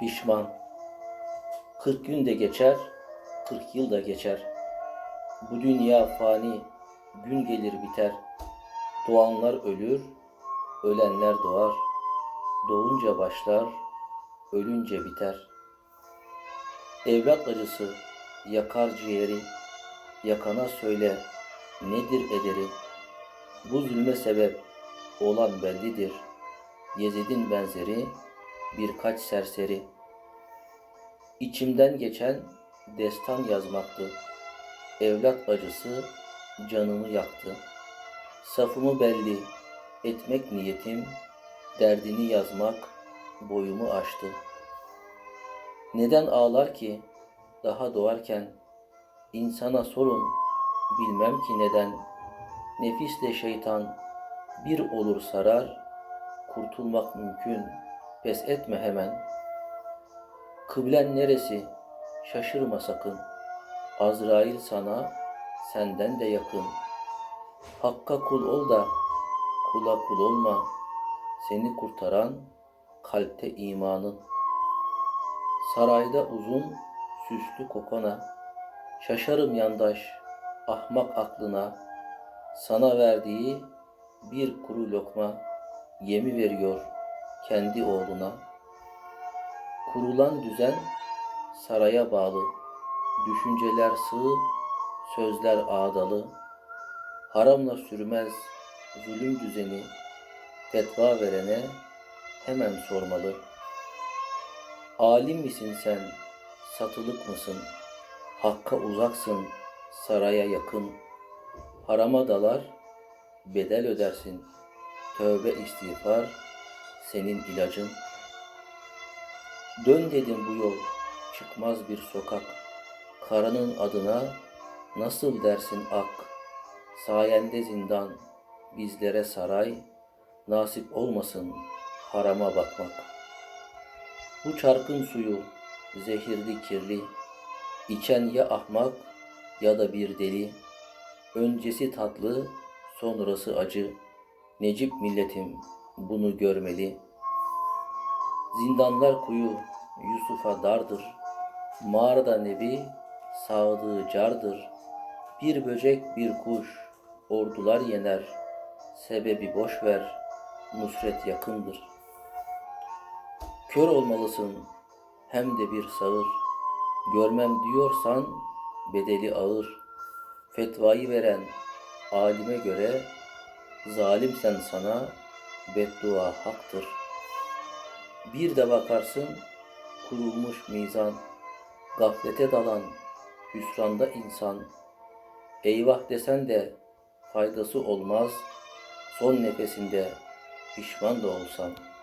Pişman. Kırk gün de geçer, kırk yıl da geçer. Bu dünya fani, gün gelir biter. Doğanlar ölür, ölenler doğar. Doğunca başlar, ölünce biter. Evlat acısı yakar ciğeri, yakana söyle nedir ederi. Bu zulme sebep olan bellidir. Yezid'in benzeri birkaç serseri. İçimden geçen destan yazmaktı. Evlat acısı canımı yaktı. Safımı belli etmek niyetim, derdini yazmak boyumu aştı. Neden ağlar ki daha doğarken insana sorun bilmem ki neden nefisle şeytan bir olur sarar kurtulmak mümkün pes etme hemen. Kıblen neresi? Şaşırma sakın. Azrail sana senden de yakın. Hakka kul ol da kula kul olma. Seni kurtaran kalpte imanın. Sarayda uzun süslü kokona. Şaşarım yandaş ahmak aklına. Sana verdiği bir kuru lokma Yemi veriyor kendi oğluna Kurulan düzen saraya bağlı Düşünceler sığ, sözler ağdalı Haramla sürmez zulüm düzeni Fetva verene hemen sormalı Alim misin sen, satılık mısın? Hakka uzaksın, saraya yakın. Harama dalar, bedel ödersin. Tövbe istiğfar, senin ilacın. Dön dedim bu yol, çıkmaz bir sokak. Karanın adına nasıl dersin ak? Sayende zindan, bizlere saray, nasip olmasın harama bakmak. Bu çarkın suyu zehirli kirli, içen ya ahmak ya da bir deli. Öncesi tatlı, sonrası acı. Necip milletim bunu görmeli. Zindanlar kuyu Yusuf'a dardır. Mağarada nebi sağdığı cardır. Bir böcek bir kuş ordular yener. Sebebi boş ver, nusret yakındır.'' Kör olmalısın hem de bir sağır. Görmem diyorsan bedeli ağır. Fetvayı veren alime göre zalimsen sana beddua haktır. Bir de bakarsın kurulmuş mizan, gaflete dalan hüsranda insan. Eyvah desen de faydası olmaz, son nefesinde pişman da olsan.''